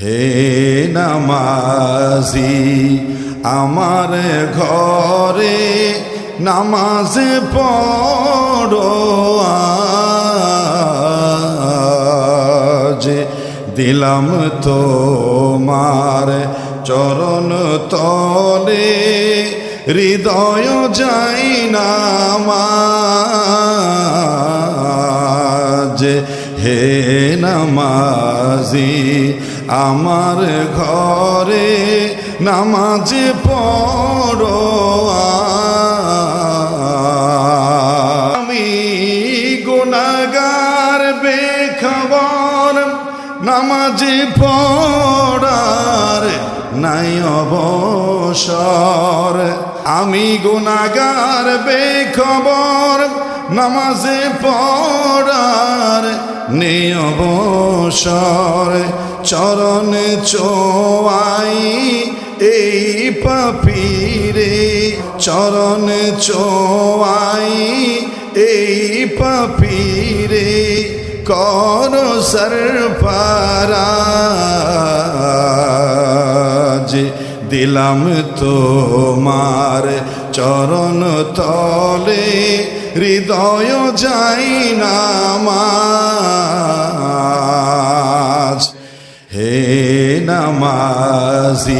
হে নামাজি, আমার ঘরে নামাজ পড়ো দিলাম তোমার চরণ তলে, হৃদয় যাই নামাজ। হে নামাজি আমার ঘরে নামাজ পড়ো আমি গুণাগার বেখবর, নামাজ পড়ার নাই অবসর। আমি গুণাগার বেখবর, নামাজে পড়ার নেই অবসর। চরণ চোয়াই এই পাপিরে, চরণ চোয়াই এই পাপিরে, কর সরপারাজ দিলাম তোমার চরণ তলে, হৃদয় যাই না নামাজ। হে নামাজি,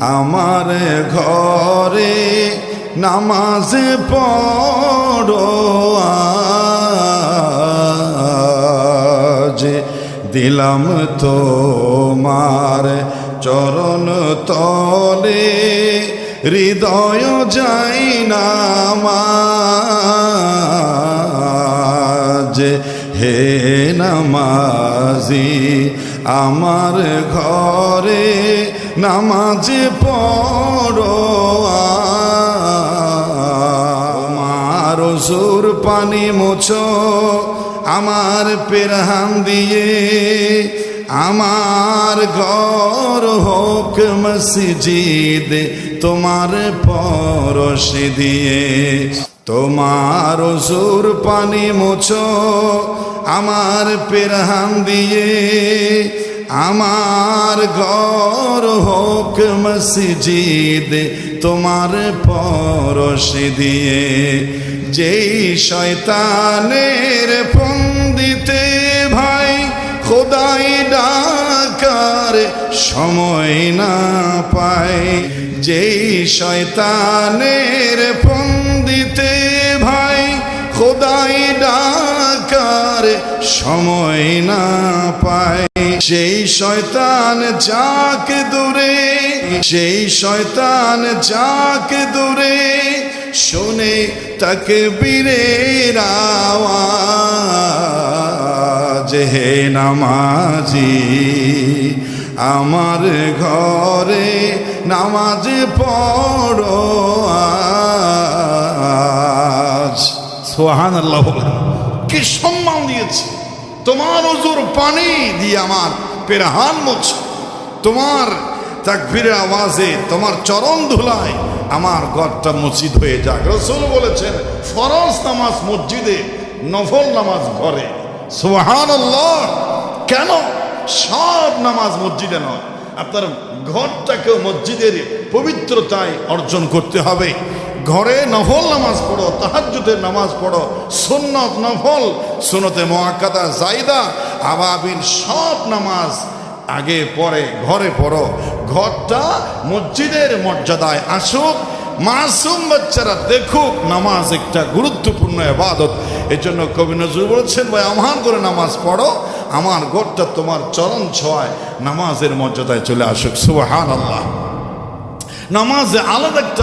আমার ঘরে নামাজ পড়ো আজ। দিলাম তোমার চরণ তলে, হৃদয় যাই নামাজ। হে নামাজি আমার ঘরে নামাজ পড়ো আমার সুর পানি মোছো, আমার পেরহান দিয়ে। আমার ঘর হোক মসজিদ তোমার পরশ দিয়ে। তোমার সুর পানি মোছো, আমার পেরহান দিয়ে। আমার ঘর হোক মসজিদ, তোমার পরশ দিয়ে। যেই শয়তানের ফন্দিতে ভাই, খোদাই ডাকার সময় না পায়। যেই শয়তানের সময় না পায়। সেই শয়তান যাক দূরে সেই শয়তান যাক দূরে শোনে তাকে বীরের আওয়াজ হে নামাজি আমার ঘরে নামাজ পড়ো আজ। সোহান আল্লাহ কি সম্মান দিয়েছে? তোমার ওজোর পানি দিয়ে আমার পেরাহান মুছ। তোমার তাকবীরের আওয়াজে, তোমার চরণ ধুলায় আমার ঘরটা মসজিদ হয়ে যাক রসুল বলেছেন, ফরজ নামাজ মসজিদে, নফল নামাজ ঘরে। সোহান কেন? সব নামাজ মসজিদে নয়। আপনার ঘরটাকেও মসজিদের পবিত্রতায় অর্জন করতে হবে। ঘরে নফল নামাজ পড়ো, তাহাজ্জুদের নামাজ পড়ো, সুন্নত নফল সুনতে মোয়াক্কাদা জাইদা আবাবিন সব নামাজ আগে পরে ঘরে পড়ো। ঘরটা মসজিদের মর্যাদায় আসুক, মাসুম বাচ্চারা দেখুক, নামাজ একটা গুরুত্বপূর্ণ এবাদত এর জন্য কবি নজরুল বলেছেন, ভাই, আমার করে নামাজ পড়ো, আমার ঘরটা তোমার চরণ ছোঁয়ায়, নামাজের মর্যাদায় চলে আসুক। সুবাহান আল্লাহ নামাজে আলাদা একটা